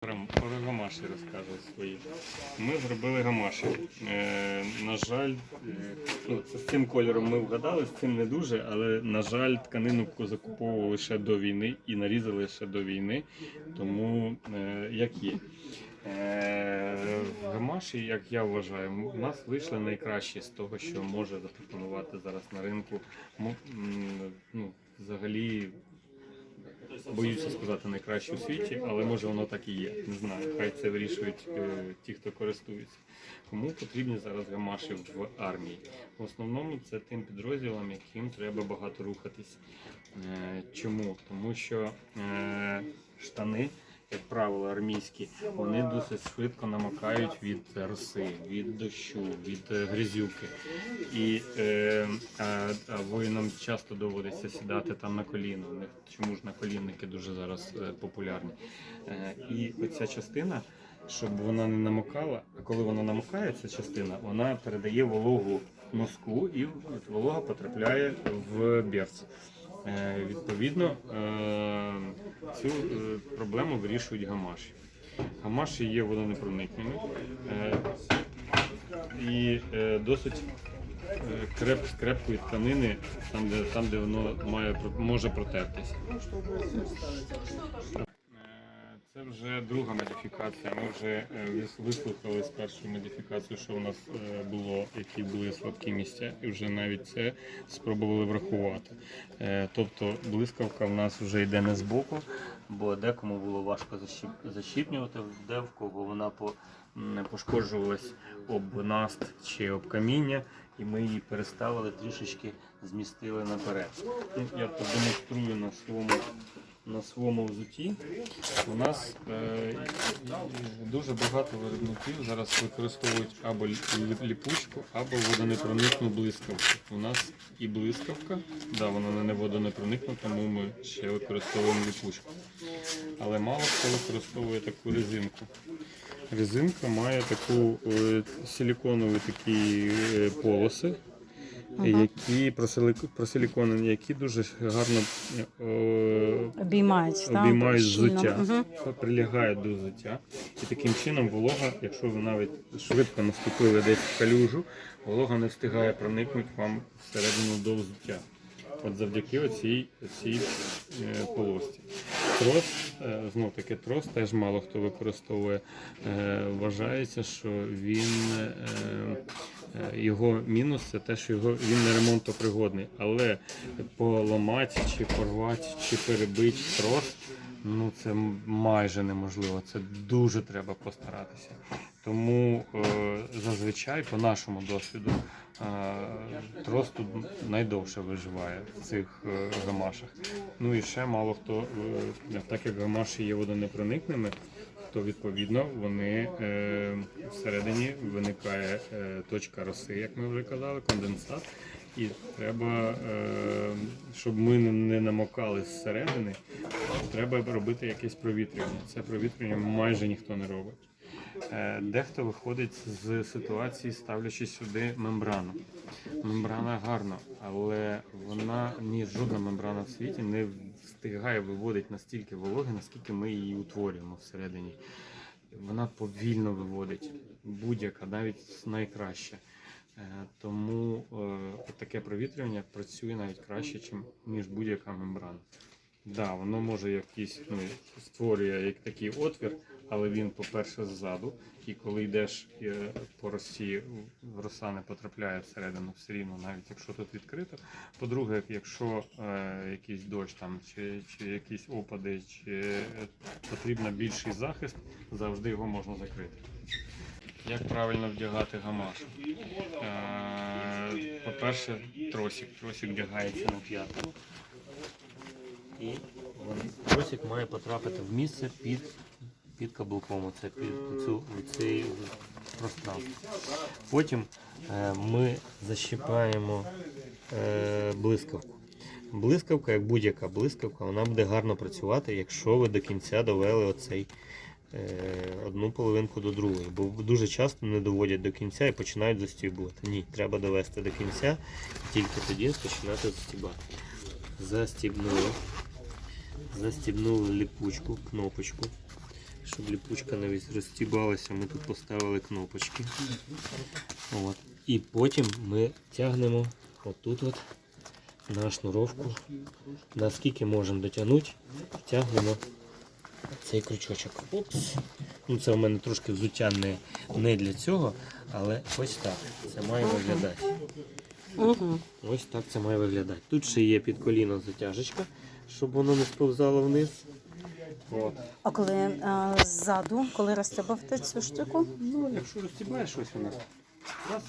Про гамаші розказую свої. Ми зробили гамаші. Е, на жаль, е, ну, з цим кольором ми вгадали, з цим не дуже, але на жаль, тканину закуповували ще до війни і нарізали ще до війни. Тому е, як є. Е, гамаші, як я вважаю, у нас вийшли найкращі з того, що може запропонувати зараз на ринку. Ну, взагалі боюся сказати найкраще у світі, але може воно так і є. Не знаю. Хай це вирішують е, ті, хто користується. Кому потрібні зараз гамаші в армії? В основному це тим підрозділам, яким треба багато рухатись. Е, чому? Тому що е, штани. Як правило, армійські, вони досить швидко намокають від роси, від дощу, від е, грязюки. І е, а, а воїнам часто доводиться сідати там на коліна. У них чому ж на колінники дуже зараз е, популярні. Е, і оця частина, щоб вона не намокала, а коли вона намокає, ця частина, вона передає вологу носку, і волога потрапляє в берц. Е, відповідно, е, цю е, проблему вирішують гамаші. Гамаші є водонепроникними і досить креп, крепкої тканини, там де, там, де воно має, може протертися. Це вже друга модифікація. Ми вже е, вислухали з першої модифікації, що у нас е, було, які були слабкі місця, і вже навіть це спробували врахувати. Е, Тобто блискавка в нас вже йде не збоку, бо декому було важко защіп- защіпнювати, де в кого вона пошкоджувалась об наст чи об каміння, і ми її переставили трішечки змістили наперед. Я продемонструю на своєму на своєму взуті. У нас е, дуже багато виробників зараз використовують або ліпучку, або водонепроникну блискавку. У нас і блискавка, да, вона не водонепроникна, тому ми ще використовуємо ліпучку. Але мало хто використовує таку резинку. Резинка має таку е, силіконові такі е, полоси, які просилик- просиліконені, які дуже гарно е, Обіймають, обіймають взуття, Мгм. прилягають до взуття. І таким чином волога, якщо ви навіть швидко наступили десь в калюжу, волога не встигає проникнути вам всередину до взуття. От завдяки оцій, оцій полосці. Трос, знов таки трос теж мало хто використовує. Е, вважається, що він е, е, його мінус це те, що його він не ремонтопригодний. Але поламати чи порвати, чи перебити трос, ну це майже неможливо. Це дуже треба постаратися. Тому е, зазвичай, по нашому досвіду, е, трос тут найдовше виживає в цих е, гамашах. Ну і ще мало хто, так як гамаші є водонепроникними, то відповідно вони всередині виникає точка роси, як ми вже казали, конденсат. І треба, щоб ми не намокали зсередини, треба робити якесь провітрювання. Це провітрювання майже ніхто не робить. Е, Дехто виходить з ситуації, ставлячи сюди мембрану. Мембрана гарна, але вона ні жодна мембрана в світі не встигає виводити настільки вологи, наскільки ми її утворюємо всередині. Вона повільно виводить будь-яка, навіть найкраща. Е, Тому е, таке провітрювання працює навіть краще, ніж будь-яка мембрана. Да, воно може якийсь ну, створює як такий отвір, але він, по-перше, ззаду. І коли йдеш е, по росі, роса не потрапляє всередину все рівно, навіть якщо тут відкрито. По-друге, якщо е, якийсь дощ там, чи, чи якісь опади, чи е, потрібен більший захист, завжди його можна закрити. Як правильно вдягати гамаш? Е, По-перше, тросик. Тросик вдягається на п'ятку. І тросик має потрапити в місце під, під каблуком, оце під цю, цей пространство. Потім е, ми защіпаємо е, блискавку. Блискавка, як будь-яка блискавка, вона буде гарно працювати, якщо ви до кінця довели оцей е, одну половинку до другої. Бо дуже часто не доводять до кінця і починають застібувати. Ні, треба довести до кінця тільки тоді починати застібати. Застібнули. Застібнули ліпучку, кнопочку. щоб ліпучка не розстібалася, ми тут поставили кнопочки. От. І потім ми тягнемо отут от на шнуровку. Наскільки можемо дотягнути, тягнемо цей крючочок. Упс. Ну, це у мене трошки взуття не, не для цього, але ось так. Це має виглядати. Ось так це має виглядати. Тут ще є під коліно затяжечка, щоб воно не сповзало вниз. От. А коли а, ззаду, коли розтягувати цю штуку? Ну, якщо розтібаєш ось воно. Раз.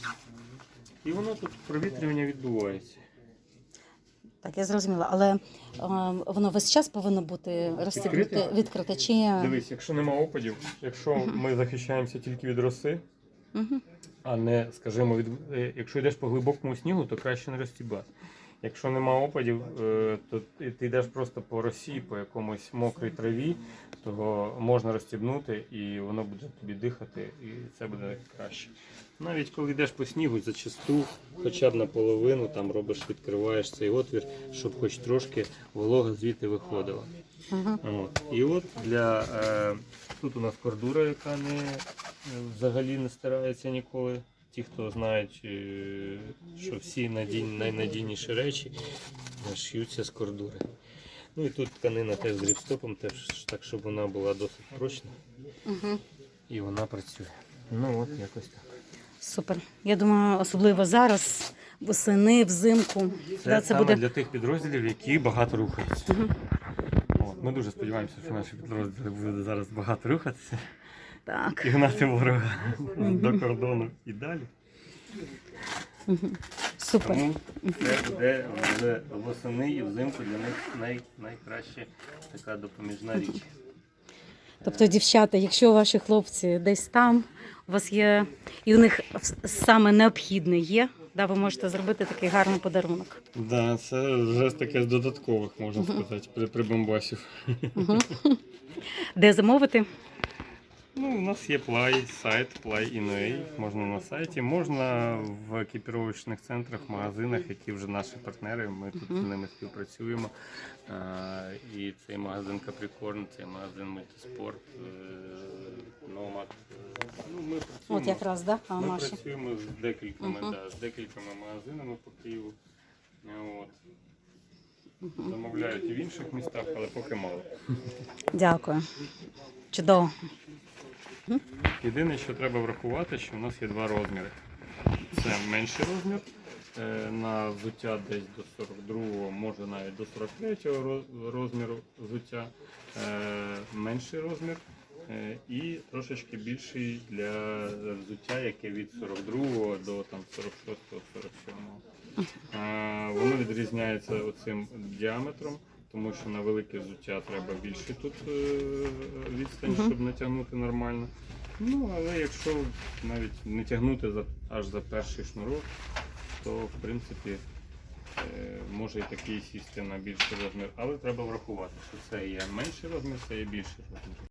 І воно тут провітрювання відбувається. Так, я зрозуміла, але а, воно весь час повинно бути розтягнуте Відкрите? відкрите чи Дивись, якщо нема опадів, якщо ми захищаємося тільки від роси, а не, скажімо, від е, якщо йдеш по глибокому снігу, то краще не розтібати. Якщо нема опадів, е, то ти йдеш просто по росі, по якомусь мокрій траві, то можна розстібнути і воно буде тобі дихати, і це буде краще. Навіть коли йдеш по снігу, зачасту, хоча б наполовину там робиш, відкриваєш цей отвір, щоб хоч трошки волога звідти виходила. Угу. От. І от для е, тут у нас кордура, яка не е, взагалі не стирається ніколи. Ті, хто знають, е, що всі надійні, найнадійніші речі шиються з кордури. Ну і тут тканина теж з ріпстопом, теж так, щоб вона була досить прочна Угу. і вона працює. Ну от якось так. Супер. Я думаю, особливо зараз, восени, взимку. Це, да, це саме буде для тих підрозділів, які багато рухаються. От, ми дуже сподіваємося, що наші підрозділи будуть зараз багато рухатися. Так. і гнати ворога до кордону і далі. Супер. Тому це буде в восени і взимку для них най, найкраща така допоміжна річ. Тобто, дівчата, якщо ваші хлопці десь там, у вас є, і у них саме необхідне є, да, ви можете зробити такий гарний подарунок. Да, це вже таке з додаткових, можна сказати, при, при бомбасів. Угу. Де замовити? Ну, у нас є Play, сайт Play.in.ua, можна на сайті, можна в екіпіровочних центрах, магазинах, які вже наші партнери, ми тут з ними співпрацюємо. І цей магазин Capricorn, цей магазин Мультиспорт, е, Nomad. Ну, ми працюємо, От якраз, да? А, ми працюємо з декількома, да, з декількома магазинами по Києву. От. Замовляють і в інших містах, але поки мало. Дякую. Чудово. Єдине, що треба врахувати, що в нас є два розміри. Це менший розмір е, на взуття десь до 42-го, може навіть до 43-го розміру взуття. Е, Менший розмір е, і трошечки більший для взуття, яке від 42-го до 46-го, 47-го. Е, Воно відрізняється оцим діаметром, тому що на велике взуття треба більше тут е, відстань, щоб натягнути нормально. Ну, але якщо навіть не тягнути за, аж за перший шнурок, то в принципі е, може і такий сісти на більший розмір. Але треба врахувати, що це є менший розмір, це є більший розмір.